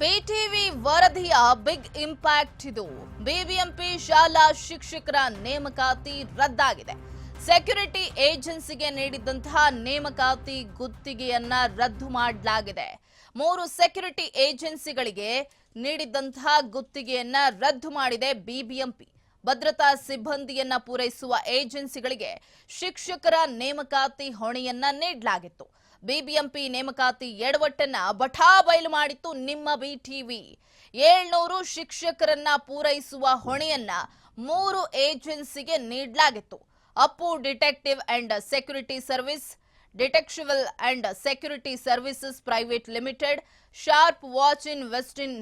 BTV ವರದಿಯ big impact ಇದು. BBMP ಶಾಲಾ ಶಿಕ್ಷಕರ ನೇಮಕಾತಿ ರದ್ದಾಗಿದೆ. ಸೆಕ್ಯೂರಿಟಿ ಏಜೆನ್ಸಿಗೆ ನೀಡಿದ್ದಂತಹ ನೇಮಕಾತಿ ಗುತ್ತಿಗೆಯನ್ನ ರದ್ದು ಮಾಡಲಾಗಿದೆ. ಮೂರು ಸೆಕ್ಯೂರಿಟಿ ಏಜೆನ್ಸಿಗಳಿಗೆ ನೀಡಿದ್ದಂತಹ ಗುತ್ತಿಗೆಯನ್ನ ರದ್ದು ಮಾಡಿದೆ ಬಿಬಿಎಂಪಿ. ಭದ್ರತಾ ಸಿಬ್ಬಂದಿಯನ್ನ ಪೂರೈಸುವ ಏಜೆನ್ಸಿಗಳಿಗೆ ಶಿಕ್ಷಕರ ನೇಮಕಾತಿ ಹೊಣೆಯನ್ನ ನೀಡಲಾಗಿತ್ತು. ಬಿಬಿಎಂಪಿ ನೇಮಕಾತಿ ಎಡವಟ್ಟನ್ನ ಬಠಾಬಯಲು ಮಾಡಿತ್ತು ನಿಮ್ಮ ಬಿಟಿವಿ. ಏಳ್ನೂರು ಶಿಕ್ಷಕರನ್ನ ಪೂರೈಸುವ ಹೊಣೆಯನ್ನ ಮೂರು ಏಜೆನ್ಸಿಗೆ ನೀಡಲಾಗಿತ್ತು. Appu detective and security service detective and security services private limited, sharp watch in Westin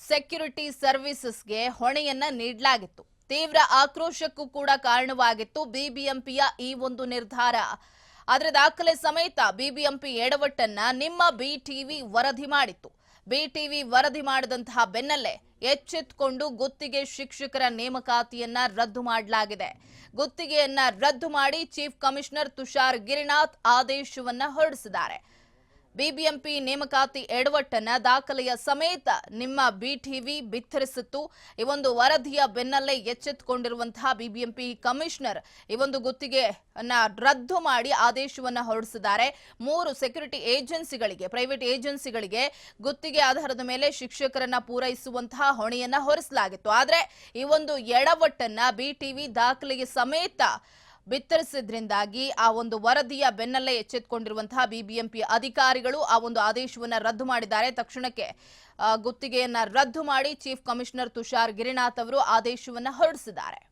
security ಸರ್ವಿಸಸ್ಗೆ ಹೊಣೆಯನ್ನ ನೀಡಲಾಗಿತ್ತು. ತೀವ್ರ ಆಕ್ರೋಶಕ್ಕೂ ಕೂಡ ಕಾರಣವಾಗಿತ್ತು ಬಿಬಿಎಂಪಿಯ ಈ ಒಂದು ನಿರ್ಧಾರ. ಅದರ ದಾಖಲೆ ಸಮೇತ ಬಿಬಿಎಂಪಿ ಎಡವಟ್ಟನ್ನ ನಿಮ್ಮ ಬಿಟಿವಿ ವರದಿ ಮಾಡಿತ್ತು. ಬಿಟಿವಿ ವರದಿ ಮಾಡಿದಂತಹ ಬೆನ್ನಲ್ಲೇ ಎಚ್ಚೆತ್ತುಕೊಂಡು ಗುತ್ತಿಗೆ ಶಿಕ್ಷಕರ ನೇಮಕಾತಿಯನ್ನ ರದ್ದು ಮಾಡಲಾಗಿದೆ. ಗುತ್ತಿಗೆಯನ್ನ ರದ್ದು ಮಾಡಿ ಚೀಫ್ ಕಮಿಷನರ್ ತುಷಾರ್ ಗಿರಿನಾಥ್ ಆದೇಶವನ್ನ ಹೊರಡಿಸಿದ್ದಾರೆ. ಬಿಬಿಎಂಪಿ ನೇಮಕಾತಿ ಎಡವಟ್ಟನ್ನ ದಾಖಲೆಯ ಸಮೇತ ನಿಮ್ಮ ಬಿಟಿವಿ ಬಿತ್ತರಿಸಿತ್ತು. ಈ ಒಂದು ವರದಿಯ ಬೆನ್ನಲ್ಲೇ ಎಚ್ಚೆತ್ತುಕೊಂಡಿರುವಂತಹ ಬಿಬಿಎಂಪಿ ಕಮಿಷನರ್ ಈ ಒಂದು ಗುತ್ತಿಗೆ ರದ್ದು ಮಾಡಿ ಆದೇಶವನ್ನ ಹೊರಡಿಸಿದ್ದಾರೆ. ಮೂರು ಸೆಕ್ಯೂರಿಟಿ ಏಜೆನ್ಸಿಗಳಿಗೆ, ಪ್ರೈವೇಟ್ ಏಜೆನ್ಸಿಗಳಿಗೆ ಗುತ್ತಿಗೆ ಆಧಾರದ ಮೇಲೆ ಶಿಕ್ಷಕರನ್ನ ಪೂರೈಸುವಂತಹ ಹೊಣೆಯನ್ನ ಹೊರಿಸಲಾಗಿತ್ತು. ಆದರೆ ಈ ಒಂದು ಎಡವಟ್ಟನ್ನ ಬಿಟಿವಿ ದಾಖಲೆಗೆ ಸಮೇತ ಬಿತ್ತರಿಸಿದ್ರಿಂದಾಗಿ ಆ ಒಂದು ವರದಿಯ ಬೆನ್ನಲ್ಲೇ ಎಚ್ಚೆತ್ತುಕೊಂಡಿರುವಂತಹ ಬಿಬಿಎಂಪಿ ಅಧಿಕಾರಿಗಳು ಆ ಒಂದು ಆದೇಶವನ್ನ ರದ್ದು ಮಾಡಿದ್ದಾರೆ. ತಕ್ಷಣಕ್ಕೆ ಗುತ್ತಿಗೆಯನ್ನ ರದ್ದು ಮಾಡಿ ಚೀಫ್ ಕಮಿಷನರ್ ತುಷಾರ್ ಗಿರಿನಾಥ್ ಅವರು ಆದೇಶವನ್ನ ಹೊರಡಿಸಿದ್ದಾರೆ.